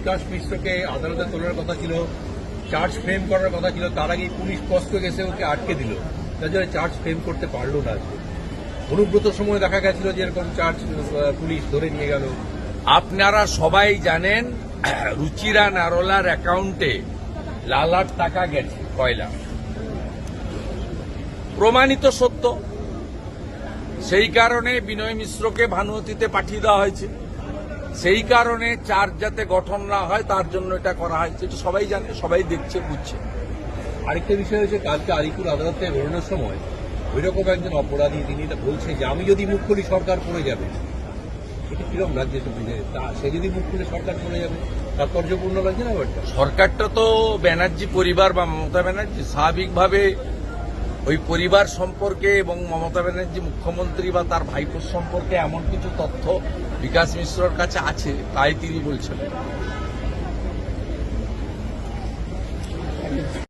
বিকাশ মিশ্রকে আদালতে তোলার কথা ছিল, চার্জ ফ্রেম করার কথা ছিল, তার আগে পুলিশ কষ্ট গেছে, ওকে আটকে দিল। তার জন্য চার্জ ফ্রেম করতে পারল না। অনুব্রত সময় দেখা গেছিল যে এরকম চার্জ পুলিশ ধরে নিয়ে গেল। আপনারা সবাই জানেন, রুচিরা নারোলার অ্যাকাউন্টে লালার টাকা গেছে কয়লা প্রমাণিত সত্য। সেই কারণে বিনয় মিশ্রকে ভানুমতিতে পাঠিয়ে দেওয়া হয়েছে। সেই কারণে চার্জ যাতে গঠন না হয় তার জন্য এটা করা হয়েছে এটা সবাই জানে সবাই দেখছে বুঝছে। আরেকটা বিষয় হচ্ছে কালকে আলিপুর আদালতে বেরোনোর সময় ওই রকম একজন অপরাধী তিনি এটা বলছে যে আমি যদি মুখ খুলি সরকার পড়ে যাবে। এটা কীরকম লাগছে তা সে যদি মুখ খুলে সরকার পড়ে যাবে? তাৎপর্যপূর্ণ লাগছে না ব্যাপারটা? সরকারটা তো ব্যানার্জি পরিবার বা মমতা ব্যানার্জি স্বাভাবিকভাবে ওই পরিবার সম্পর্কে এবং মমতা ব্যানার্জি মুখ্যমন্ত্রী বা তার ভাইপোর সম্পর্কে এমন কিছু তথ্য বিকাশ মিশ্রর কাছে আছে, তাই তিনি বলছেন।